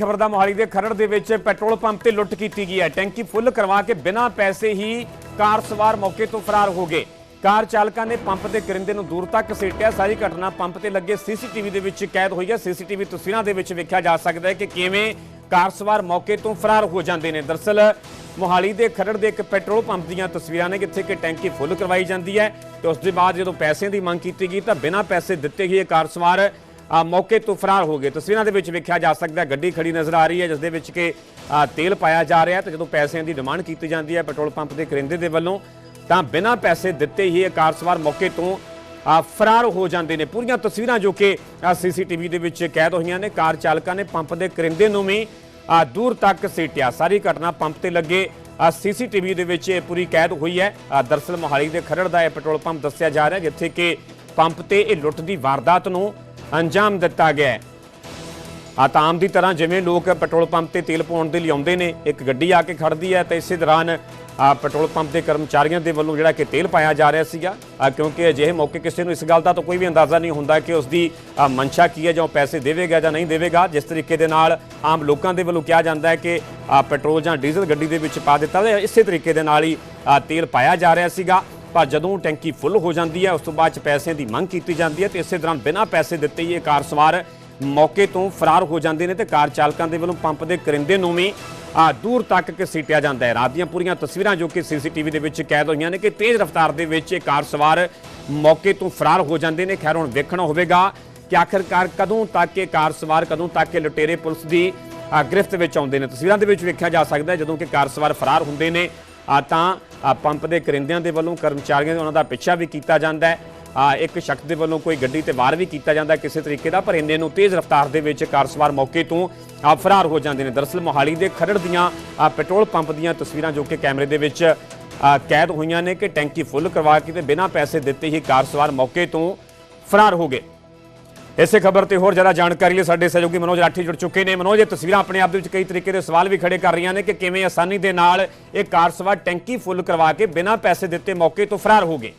ਖਬਰ ਦਾ ਮੋਹਾਲੀ ਦੇ ਖਰੜ ਦੇ ਵਿੱਚ ਪੈਟਰੋਲ ਪੰਪ ਤੇ ਲੁੱਟ ਕੀਤੀ ਗਈ ਹੈ। ਟੈਂਕੀ ਫੁੱਲ ਕਰਵਾ ਕੇ ਬਿਨਾਂ ਪੈਸੇ ਹੀ ਕਾਰ ਸਵਾਰ ਮੌਕੇ ਤੋਂ ਫਰਾਰ ਹੋ ਗਏ। ਕਾਰ ਚਾਲਕਾਂ ਨੇ ਪੰਪ ਦੇ ਕਰਿੰਦੇ ਨੂੰ ਦੂਰ ਤੱਕ ਘਸੀਟਿਆ ਸਾਰੀ ਘਟਨਾ ਪੰਪ ਤੇ ਲੱਗੇ ਸੀਸੀਟੀਵੀ ਦੇ ਵਿੱਚ ਕੈਦ ਹੋਈ ਹੈ। ਸੀਸੀਟੀਵੀ ਤਸਵੀਰਾਂ ਦੇ ਵਿੱਚ ਵੇਖਿਆ ਜਾ ਸਕਦਾ ਹੈ ਕਿ ਕਿਵੇਂ ਕਾਰ ਸਵਾਰ ਮੌਕੇ ਤੋਂ ਫਰਾਰ ਹੋ ਜਾਂਦੇ ਨੇ। ਦਰਸਲ, ਮੋਹਾਲੀ ਦੇ ਖਰੜ ਦੇ ਇੱਕ ਪੈਟਰੋਲ ਪੰਪ ਦੀਆਂ ਤਸਵੀਰਾਂ ਨੇ ਜਿੱਥੇ ਕਿ ਟੈਂਕੀ ਫੁੱਲ ਕਰਵਾਈ ਜਾਂਦੀ ਹੈ ਤੇ ਉਸ ਦੇ ਬਾਅਦ ਜਦੋਂ ਪੈਸਿਆਂ ਦੀ ਮੰਗ ਕੀਤੀ ਗਈ ਤਾਂ ਬਿਨਾਂ ਪੈਸੇ ਦਿੱਤੇ ਗਏ ਕਾਰ ਸਵਾਰ ਮੌਕੇ ਤੋਂ ਫਰਾਰ ਹੋ ਗਏ। ਤਸਵੀਰਾਂ ਦੇ ਵਿੱਚ ਵੇਖਿਆ ਜਾ ਸਕਦਾ ਗੱਡੀ ਖੜੀ ਨਜ਼ਰ ਆ ਰਹੀ ਹੈ ਜਿਸ ਦੇ ਵਿੱਚ ਕਿ ਤੇਲ ਪਾਇਆ ਜਾ ਰਿਹਾ ਤੇ ਜਦੋਂ ਪੈਸਿਆਂ ਦੀ ਡਿਮਾਂਡ ਕੀਤੀ ਜਾਂਦੀ ਹੈ ਪੈਟਰੋਲ ਪੰਪ ਦੇ ਕਰਿੰਦੇ ਦੇ ਵੱਲੋਂ ਤਾਂ ਬਿਨਾਂ ਪੈਸੇ ਦਿੱਤੇ ਹੀ ਇਹ ਕਾਰ ਸਵਾਰ ਮੌਕੇ ਤੋਂ ਫਰਾਰ ਹੋ ਜਾਂਦੇ ਨੇ। ਪੂਰੀਆਂ ਤਸਵੀਰਾਂ ਜੋ ਕਿ ਸੀਸੀਟੀਵੀ ਦੇ ਵਿੱਚ ਕੈਦ ਹੋਈਆਂ ਨੇ। ਕਾਰ ਚਾਲਕਾਂ ਨੇ ਪੰਪ ਦੇ ਕਰਿੰਦੇ ਨੂੰ ਵੀ ਦੂਰ ਤੱਕ ਸੀਟਿਆ। ਸਾਰੀ ਘਟਨਾ ਪੰਪ ਤੇ ਲੱਗੇ ਸੀਸੀਟੀਵੀ ਦੇ ਵਿੱਚ ਇਹ ਪੂਰੀ ਕੈਦ ਹੋਈ ਹੈ। ਆ, ਦਰਅਸਲ ਮੋਹਾਲੀ ਦੇ ਖਰੜ ਦਾ ਇਹ ਪੈਟਰੋਲ ਪੰਪ ਦੱਸਿਆ ਜਾ ਰਿਹਾ ਜਿੱਥੇ ਕਿ ਪੰਪ ਤੇ ਇਹ ਲੁੱਟ ਦੀ ਵਾਰਦਾਤ ਨੂੰ ਅੰਜਾਮ ਦਿੱਤਾ ਗਿਆ ਹੈ। ਆ ਤਾਂ ਆਮ ਦੀ ਤਰ੍ਹਾਂ ਜਿਵੇਂ ਲੋਕ ਪੈਟਰੋਲ ਪੰਪ ਤੇ ਤੇਲ ਪਾਉਣ ਦੇ ਲਈ ਆਉਂਦੇ ਨੇ, ਇੱਕ ਗੱਡੀ ਆ ਕੇ ਖੜਦੀ ਹੈ ਤਾਂ ਇਸੇ ਦੌਰਾਨ, ਆ ਪੈਟਰੋਲ ਪੰਪ ਦੇ ਕਰਮਚਾਰੀਆਂ ਦੇ ਵੱਲੋਂ ਜਿਹੜਾ ਕਿ ਤੇਲ ਪਾਇਆ ਜਾ ਰਿਹਾ ਸੀਗਾ ਕਿਉਂਕਿ ਅਜਿਹੇ ਮੌਕੇ ਕਿਸੇ ਨੂੰ ਇਸ ਗੱਲ ਦਾ ਤਾਂ ਕੋਈ ਵੀ ਅੰਦਾਜ਼ਾ ਨਹੀਂ ਹੁੰਦਾ ਕਿ ਉਸ ਦੀ ਮਨਸ਼ਾ ਕੀ ਹੈ ਜਾਂ ਉਹ ਪੈਸੇ ਦੇਵੇਗਾ ਜਾਂ ਨਹੀਂ ਦੇਵੇਗਾ। ਜਿਸ ਤਰੀਕੇ ਦੇ ਨਾਲ ਆਮ ਲੋਕਾਂ ਦੇ ਵੱਲੋਂ ਕਿਹਾ ਜਾਂਦਾ ਹੈ ਕਿ ਪੈਟਰੋਲ ਜਾਂ ਡੀਜ਼ਲ ਗੱਡੀ ਦੇ ਵਿੱਚ ਪਾ ਦਿੱਤਾ ਤੇ ਇਸੇ ਤਰੀਕੇ ਦੇ ਨਾਲ ਹੀ ਤੇਲ ਪਾਇਆ ਜਾ ਰਿਹਾ ਸੀਗਾ। ਪਰ ਜਦੋਂ ਟੈਂਕੀ ਫੁੱਲ ਹੋ ਜਾਂਦੀ ਹੈ, ਉਸ ਤੋਂ ਬਾਅਦ ਚ ਪੈਸਿਆਂ ਦੀ ਮੰਗ ਕੀਤੀ ਜਾਂਦੀ ਹੈ ਤੇ ਇਸੇ ਦੌਰਾਨ ਬਿਨਾਂ ਪੈਸੇ ਦਿੱਤੇ ਹੀ ਇਹ ਕਾਰ ਸਵਾਰ ਮੌਕੇ ਤੋਂ ਫਰਾਰ ਹੋ ਜਾਂਦੇ ਨੇ ਤੇ ਕਾਰ ਚਾਲਕਾਂ ਦੇ ਵੱਲੋਂ ਪੰਪ ਦੇ ਕਰਿੰਦੇ ਨੂੰ ਵੀ ਆ ਦੂਰ ਤੱਕ ਘਸੀਟਿਆ ਜਾਂਦਾ ਹੈ। ਰਾਤ ਦੀਆਂ ਪੂਰੀਆਂ ਤਸਵੀਰਾਂ ਜੋ ਕਿ ਸੀਸੀਟੀਵੀ ਦੇ ਵਿੱਚ ਕੈਦ ਹੋਈਆਂ ਨੇ ਕਿ ਤੇਜ਼ ਰਫ਼ਤਾਰ ਦੇ ਵਿੱਚ ਇਹ ਕਾਰ ਸਵਾਰ ਮੌਕੇ ਤੋਂ ਫਰਾਰ ਹੋ ਜਾਂਦੇ ਨੇ। ਖੈਰ, ਹੁਣ ਵੇਖਣਾ ਹੋਵੇਗਾ ਕਿ ਆਖਰਕਾਰ ਕਦੋਂ ਤੱਕ ਇਹ ਕਾਰ ਸਵਾਰ, ਕਦੋਂ ਤੱਕ ਇਹ ਲੁਟੇਰੇ ਪੁਲਿਸ ਦੀ ਗ੍ਰਿਫਤ ਵਿੱਚ ਆਉਂਦੇ ਨੇ। ਤਸਵੀਰਾਂ ਦੇ ਵਿੱਚ ਵੇਖਿਆ ਜਾ ਸਕਦਾ ਹੈ ਜਦੋਂ ਕਿ ਕਾਰ ਸਵਾਰ ਫਰਾਰ ਹੁੰਦੇ ਨੇ ਆ ਤਾਂ ਪੰਪ ਦੇ ਕਰਿੰਦਿਆਂ ਦੇ ਵੱਲੋਂ ਕਰਮਚਾਰੀਆਂ ਦੇ ਉਹਨਾਂ ਦਾ ਪਿੱਛਾ ਵੀ ਕੀਤਾ ਜਾਂਦਾ ਹੈ। ਆ ਇੱਕ ਸ਼ਖਸ ਦੇ ਵੱਲੋਂ ਕੋਈ ਗੱਡੀ ਤੇ ਵਾਰ ਵੀ ਕੀਤਾ ਜਾਂਦਾ ਕਿਸੇ ਤਰੀਕੇ ਦਾ ਪਰ ਇੰਨੇ ਨੂੰ ਤੇਜ਼ ਰਫ਼ਤਾਰ ਦੇ ਵਿੱਚ ਕਾਰ ਸਵਾਰ ਮੌਕੇ ਤੋਂ ਆ, ਫਰਾਰ ਹੋ ਜਾਂਦੇ ਨੇ। ਦਰਅਸਲ ਮੋਹਾਲੀ ਦੇ ਖਰੜ ਦੀਆਂ ਪੈਟਰੋਲ ਪੰਪ ਦੀਆਂ ਤਸਵੀਰਾਂ ਜੋ ਕਿ ਕੈਮਰੇ ਦੇ ਵਿੱਚ ਕੈਦ ਹੋਈਆਂ ਨੇ ਕਿ ਟੈਂਕੀ ਫੁੱਲ ਕਰਵਾ ਕੇ ਤੇ ਬਿਨਾਂ ਪੈਸੇ ਦਿੱਤੇ ਹੀ ਕਾਰ ਸਵਾਰ ਮੌਕੇ ਤੋਂ ਫਰਾਰ ਹੋ ਗਏ। ਇਸੇ ਖਬਰ ਤੇ ਹੋਰ ਜ਼ਿਆਦਾ ਜਾਣਕਾਰੀ ਲਈ ਸਾਡੇ ਸਹਿਯੋਗੀ ਮਨੋਜ ਰਾਠੀ ਜੁੜ ਚੁੱਕੇ ਨੇ। ਮਨੋਜ ਇਹ ਤਸਵੀਰਾਂ ਆਪਣੇ ਆਪ ਦੇ ਵਿੱਚ ਕਈ ਤਰੀਕੇ ਦੇ ਸਵਾਲ ਵੀ ਖੜੇ ਕਰ ਰਹੀਆਂ ਨੇ ਕਿ ਕਿਵੇਂ ਆਸਾਨੀ ਦੇ ਨਾਲ ਇਹ ਕਾਰ ਸਵਾਰ ਟੈਂਕੀ ਫੁੱਲ ਕਰਵਾ ਕੇ ਬਿਨਾਂ ਪੈਸੇ ਦਿੱਤੇ ਮੌਕੇ ਤੋਂ ਫਰਾਰ ਹੋ ਗਏ।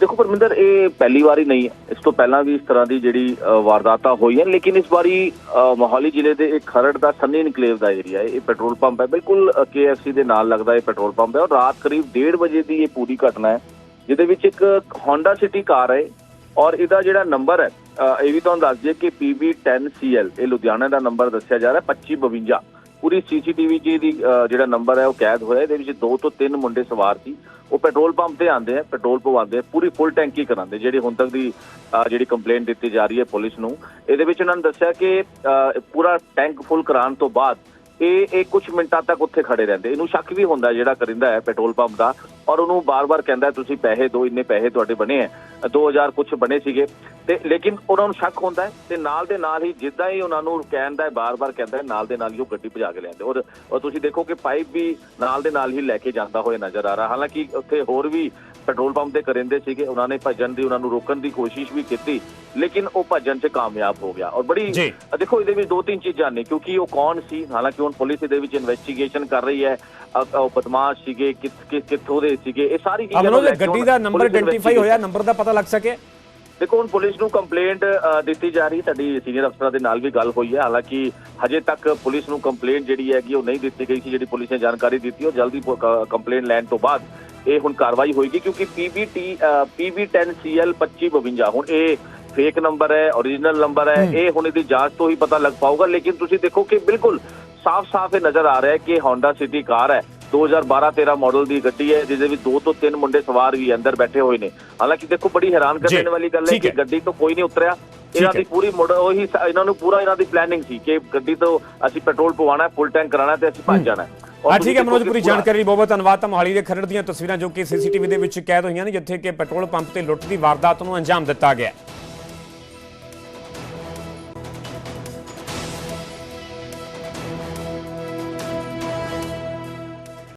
ਦੇਖੋ ਪਰਮਿੰਦਰ ਇਹ ਪਹਿਲੀ ਵਾਰੀ ਨਹੀਂ ਹੈ ਇਸ ਤੋਂ ਪਹਿਲਾਂ ਵੀ ਇਸ ਤਰ੍ਹਾਂ ਦੀ ਜਿਹੜੀ ਅ, ਵਾਰਦਾਤਾਂ ਹੋਈਆਂ ਲੇਕਿਨ ਇਸ ਵਾਰੀ ਮੋਹਾਲੀ ਜ਼ਿਲ੍ਹੇ ਦੇ ਇੱਕ ਖਰੜ ਦਾ ਸੰਨੀ ਇਨਕਲੇਵ ਦਾ ਏਰੀਆ ਹੈ ਇਹ ਪੈਟਰੋਲ ਪੰਪ ਹੈ। ਬਿਲਕੁਲ KFC ਦੇ ਨਾਲ ਲੱਗਦਾ ਇਹ ਪੈਟਰੋਲ ਪੰਪ ਹੈ ਔਰ ਰਾਤ ਕਰੀਬ 1:30 ਵਜੇ ਦੀ ਇਹ ਪੂਰੀ ਘਟਨਾ ਹੈ ਜਿਹਦੇ ਵਿੱਚ ਇੱਕ Honda ਸਿਟੀ ਕਾਰ ਹੈ ਔਰ ਇਹਦਾ ਜਿਹੜਾ ਨੰਬਰ ਹੈ ਇਹ ਵੀ ਤੁਹਾਨੂੰ ਦੱਸ ਦਈਏ ਕਿ PB10CL ਇਹ ਲੁਧਿਆਣਾ ਦਾ ਨੰਬਰ ਦੱਸਿਆ ਜਾ ਰਿਹਾ 2552 ਪੂਰੀ ਸੀਸੀਟੀਵੀ 'ਚ ਇਹਦੀ ਅ, ਜਿਹੜਾ ਨੰਬਰ ਹੈ ਉਹ ਕੈਦ ਹੋਇਆ ਇਹਦੇ ਵਿੱਚ ਦੋ ਤੋਂ ਤਿੰਨ ਮੁੰਡੇ ਸਵਾਰ ਸੀ। ਉਹ ਪੈਟਰੋਲ ਪੰਪ ਤੇ ਆਉਂਦੇ ਆ ਪੈਟਰੋਲ ਪਵਾਉਂਦੇ ਆ ਪੂਰੀ ਫੁੱਲ ਟੈਂਕੀ ਕਰਾਉਂਦੇ ਜਿਹੜੀ ਹੁਣ ਤੱਕ ਦੀ ਅ, ਜਿਹੜੀ ਕੰਪਲੇਂਟ ਦਿੱਤੀ ਜਾ ਰਹੀ ਹੈ ਪੁਲਿਸ ਨੂੰ। ਇਹਦੇ ਵਿੱਚ ਉਹਨਾਂ ਨੇ ਦੱਸਿਆ ਕਿ ਅ, ਪੂਰਾ ਟੈਂਕ ਫੁੱਲ ਕਰਾਉਣ ਤੋਂ ਬਾਅਦ ਇਹ ਇਹ ਕੁਝ ਮਿੰਟਾਂ ਤੱਕ ਉੱਥੇ ਖੜੇ ਰਹਿੰਦੇ। ਇਹਨੂੰ ਸ਼ੱਕ ਵੀ ਹੁੰਦਾ ਜਿਹੜਾ ਕਰਿੰਦਾ ਹੈ ਪੈਟਰੋਲ ਪੰਪ ਦਾ ਔਰ ਉਹਨੂੰ ਬਾਰ-ਬਾਰ ਕਹਿੰਦਾ, ਤੁਸੀਂ ਪੈਸੇ ਦਿਓ ਇੰਨੇ ਪੈਸੇ ਤੁਹਾਡੇ ਬਣੇ ਆ। 2000 ਕੁਝ ਬਣੇ ਸੀਗੇ। ਤੇ ਲੇਕਿਨ ਉਹਨਾਂ ਨੂੰ ਸ਼ੱਕ ਹੁੰਦਾ ਹੈ ਤੇ ਨਾਲ ਦੇ ਨਾਲ ਹੀ ਜਿੱਦਾਂ ਹੀ ਉਹਨਾਂ ਨੂੰ ਕਹਿੰਦਾ ਹੈ ਬਾਰ-ਬਾਰ ਕਹਿੰਦਾ ਹੈ, ਨਾਲ ਦੇ ਨਾਲ ਹੀ ਉਹ ਗੱਡੀ ਭਜਾ ਕੇ ਲਿਆਉਂਦੇ ਔਰ ਔਰ ਤੁਸੀਂ ਦੇਖੋ ਕਿ ਪਾਈਪ ਵੀ ਨਾਲ ਦੇ ਨਾਲ ਹੀ ਲੈ ਕੇ ਜਾਂਦਾ ਹੋਇਆ ਨਜ਼ਰ ਆ ਰਿਹਾ। ਹਾਲਾਂਕਿ ਉੱਥੇ ਹੋਰ ਵੀ ਪੈਟਰੋਲ ਪੰਪ ਦੇ ਕਰਿੰਦੇ ਸੀਗੇ। ਉਹਨਾਂ ਨੇ ਭੱਜਣ ਦੀ, ਉਹਨਾਂ ਨੂੰ ਰੋਕਣ ਦੀ ਕੋਸ਼ਿਸ਼ ਵੀ ਕੀਤੀ। ਲੇਕਿਨ ਉਹ ਭੱਜਣ 'ਚ ਕਾਮਯਾਬ ਹੋ ਗਿਆ ਔਰ ਬੜੀ ਜੀ। ਅ ਦੇਖੋ ਇਹਦੇ ਵਿੱਚ ਦੋ ਤਿੰਨ ਚੀਜ਼ਾਂ ਨੇ ਕਿਉਂਕਿ ਉਹ ਕੌਣ ਸੀ ਹਾਲਾਂਕਿ ਹੁਣ ਪੁਲਿਸ ਇਹਦੇ ਵਿੱਚ ਇਨਵੈਸਟੀਗੇਸ਼ਨ ਕਰ ਰਹੀ ਹੈ ਅ- ਅ- ਉਹ ਬਦਮਾਸ਼ ਸੀਗੇ ਕਿਸ ਕਿਸ ਕਿੱਥੋਂ ਦੇ ਸੀਗੇ ਇਹ ਸਾਰੀ ਚੀਜ਼ਾਂ ਗੱਡੀ ਦਾ ਨੰਬਰ ਆਇਡੈਂਟੀਫਾਈ ਹੋਇਆ ਨੰਬਰ ਦਾ ਪਤਾ ਲੱਗ ਸਕੇ ਦੇਖੋ ਹੁਣ ਪੁਲਿਸ ਨੂੰ ਕੰਪਲੇਂਟ ਦਿੱਤੀ ਜਾ ਰਹੀ ਸਾਡੀ ਸੀਨੀਅਰ ਅਫਸਰਾਂ ਦੇ ਨਾਲ ਵੀ ਗੱਲ ਹੋਈ ਹੈ ਹਾਲਾਂਕਿ ਹਜੇ ਤੱਕ ਪੁਲਿਸ ਨੂੰ ਕੰਪਲੇਂਟ ਜਿਹੜੀ ਹੈਗੀ ਉਹ ਨਹੀਂ ਦਿੱਤੀ ਗਈ ਸੀ ਜਿਹੜੀ ਪੁਲਿਸ ਨੇ ਜਾਣਕਾਰੀ ਦਿੱਤੀ ਉਹ ਜਲਦੀ ਕੰਪਲੇਂਟ ਲੈਣ ਤੋਂ ਬਾਅਦ ਇਹ ਹੁਣ ਕਾਰਵਾਈ ਹੋਏਗੀ ਕਿਉਂਕਿ PBT PB10CL 2552 ਹੁਣ ਇਹ ਫੇਕ ਨੰਬਰ ਹੈ origignal ਨੰਬਰ ਹੈ ਇਹ ਹੁਣ ਇਹਦੀ ਜਾਂਚ ਤੋਂ ਹੀ ਪਤਾ ਲੱਗ ਪਾਊਗਾ। ਲੇਕਿਨ ਤੁਸੀਂ ਦੇਖੋ ਕਿ ਬਿਲਕੁਲ ਸਾਫ਼-ਸਾਫ਼ ਇਹ ਨਜ਼ਰ ਆ ਰਿਹਾ ਹੈ ਕਿ Honda City ਕਾਰ ਹੈ। 2012-13 ਮਾਡਲ ਦੀ ਗੱਡੀ ਹੈ ਜਿਹਦੇ ਵਿੱਚ ਦੋ ਤੋਂ ਤਿੰਨ ਮੁੰਡੇ ਸਵਾਰ ਵੀ ਅੰਦਰ ਬੈਠੇ ਹੋਏ ਨੇ। ਹਾਲਾਂਕਿ ਦੇਖੋ ਬੜੀ ਹੈਰਾਨ ਕਰਨ ਵਾਲੀ ਗੱਲ ਹੈ ਕਿ। ਗੱਡੀ ਤੋਂ ਕੋਈ ਨਹੀਂ ਉਤਰਿਆ। ਇਹਨਾਂ। ਦੀ ਪੂਰੀ ਮੁੜ ਉਹੀ ਇਹਨਾਂ ਨੂੰ ਪੂਰਾ ਇਹਨਾਂ ਦੀ ਪਲੈਨਿੰਗ ਸੀ ਕਿ ਗੱਡੀ ਤੋਂ ਅਸੀਂ ਪੈਟਰੋਲ ਪਵਾਉਣਾ ਹੈ ਫੁੱਲ ਟੈਂਕ ਕਰਾਉਣਾ ਹੈ ਤੇ ਅਸੀਂ ਭੱਜ ਜਾਣਾ ਹੈ। ਆ ਠੀਕ ਹੈ ਮਨੋਜ ਪੂਰੀ ਜਾਣਕਾਰੀ ਲਈ ਬਹੁਤ ਬਹੁਤ ਧੰਨਵਾਦ। ਤਾਂ ਮੋਹਾਲੀ ਦੇ ਖਰੜ ਦੀਆਂ ਤਸਵੀਰਾਂ ਜੋ ਕਿ ਸੀਸੀਟੀਵੀ ਦੇ ਵਿੱਚ ਕੈਦ ਹੋਈਆਂ ਨੇ ਜਿੱਥੇ ਕਿ ਪੈਟਰੋਲ ਪੰਪ ਤੇ ਲੁੱਟ ਦੀ ਵਾਰਦਾਤ ਨੂੰ ਅੰਜਾਮ ਦਿੱਤਾ ਗਿਆ